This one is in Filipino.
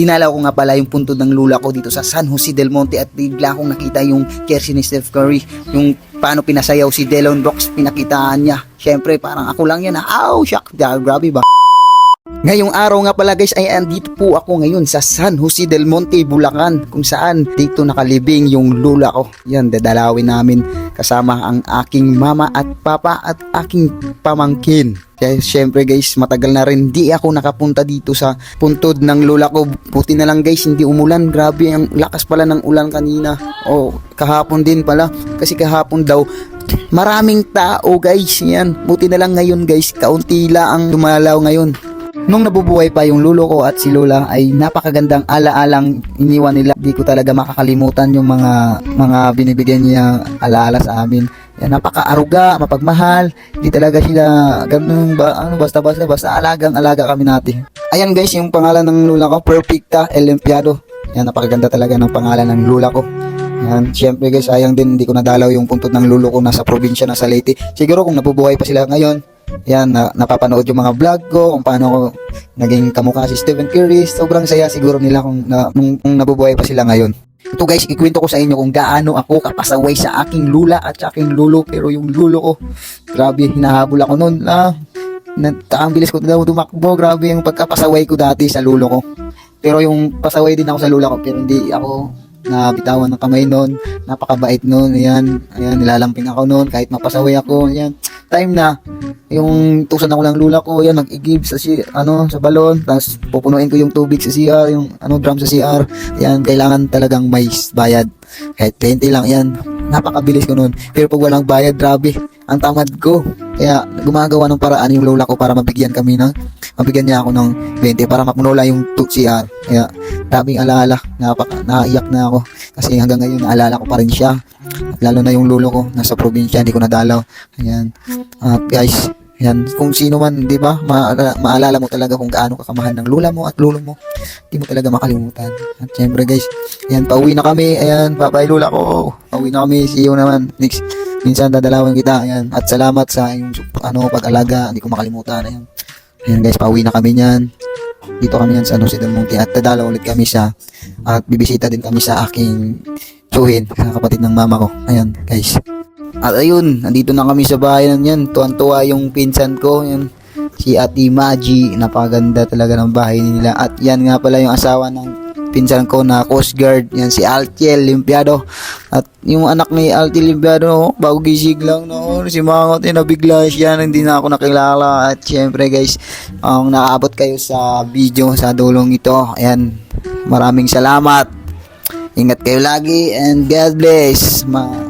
dinala ko nga pala yung puntod ng lula ko dito sa San Jose del Monte at bigla akong nakita yung jersey ni Steph Curry, yung paano pinasayaw si Delon Brooks, pinakitaan niya. Syempre, parang ako lang yan. ah. Ow, shock. Grabe ba? Ngayong araw nga pala guys ay andito po ako ngayon sa San Jose del Monte, Bulacan kung saan dito nakalibing yung lula ko. Yan, dadalawin namin kasama ang aking mama at papa at aking pamangkin. Kaya syempre guys, matagal na rin di ako nakapunta dito sa puntod ng lula ko. Buti na lang guys, hindi umulan. Grabe, ang lakas pala ng ulan kanina. O, kahapon din pala. Kasi kahapon daw, maraming tao guys. Yan, buti na lang ngayon guys, kaunti lang ang dumalaw ngayon. Nung nabubuhay pa yung lulo ko at si Lola ay napakagandang ala-alang iniwan nila. Di ko talaga makakalimutan yung mga mga binibigyan niya alaala sa amin. Yan, napaka-aruga, mapagmahal. Di talaga sila ganun ba, ano, basta-basta, basta alagang-alaga kami natin. Ayan guys, yung pangalan ng lula ko, Perfecta Olimpiado. Yan, napakaganda talaga ng pangalan ng lula ko. Yan, syempre guys, sayang din hindi ko nadalaw yung puntod ng lulo ko nasa probinsya na sa Leyte. Siguro kung nabubuhay pa sila ngayon, yan, na, napapanood yung mga vlog ko, kung paano ko naging kamukha si Stephen Curry. Sobrang saya siguro nila kung, na, nung, kung nabubuhay pa sila ngayon. Ito guys, ikwento ko sa inyo kung gaano ako kapasaway sa aking lula at sa aking lulo. Pero yung lulo ko, grabe, hinahabol ako noon. Ah, na, ang bilis ko daw tumakbo. Grabe yung pagkapasaway ko dati sa lulo ko. Pero yung pasaway din ako sa lula ko, pero hindi ako nabitawan ng kamay noon. Napakabait noon. Ayan, ayan, nilalamping ako noon kahit mapasaway ako. Ayan, time na yung tusan ako ng lula ko, yan, nag-igib sa si, ano, sa balon, tapos pupunuin ko yung tubig sa CR, yung ano, drum sa CR, yan, kailangan talagang may bayad. Kahit 20 lang yan, napakabilis ko nun. Pero pag walang bayad, grabe, ang tamad ko. Kaya gumagawa ng paraan yung lola ko para mabigyan kami ng, mabigyan niya ako ng 20 para mapunula yung tu- CR. Kaya, daming alaala, napaka, naiyak na ako. Kasi hanggang ngayon, naalala ko pa rin siya. Lalo na yung lolo ko, nasa probinsya, hindi ko nadalaw. Ayan. At guys, yan, kung sino man, di ba, maalala, maalala mo talaga kung gaano kakamahal ng lula mo at lolo mo, di mo talaga makalimutan. At syempre guys, yan, pauwi na kami, ayan, bye-bye lula ko, pauwi na kami, see you naman, next, minsan dadalawin kita, ayan, at salamat sa iyong, ano, pag-alaga, hindi ko makalimutan, ayan. Ayan guys, pauwi na kami niyan. Dito kami yan sa Jose del Monte at dadalaw ulit kami sa at bibisita din kami sa aking tsuhin, kapatid ng mama ko. Ayan, guys. At ayun, nandito na kami sa bahay na yan. Tuwan-tuwa yung pinsan ko. Yan. Si Ate Maji. Napakaganda talaga ng bahay nila. At yan nga pala yung asawa ng pinsan ko na Coast Guard. Yan si Altiel Limpiado. At yung anak ni Altiel Limpiado, oh, bago gisig lang. No? Si Mangot, eh, nabigla siya. Hindi na ako nakilala. At syempre guys, ang nakaabot kayo sa video sa dulong ito. Ayan, maraming salamat. Ingat kayo lagi and God bless. Ma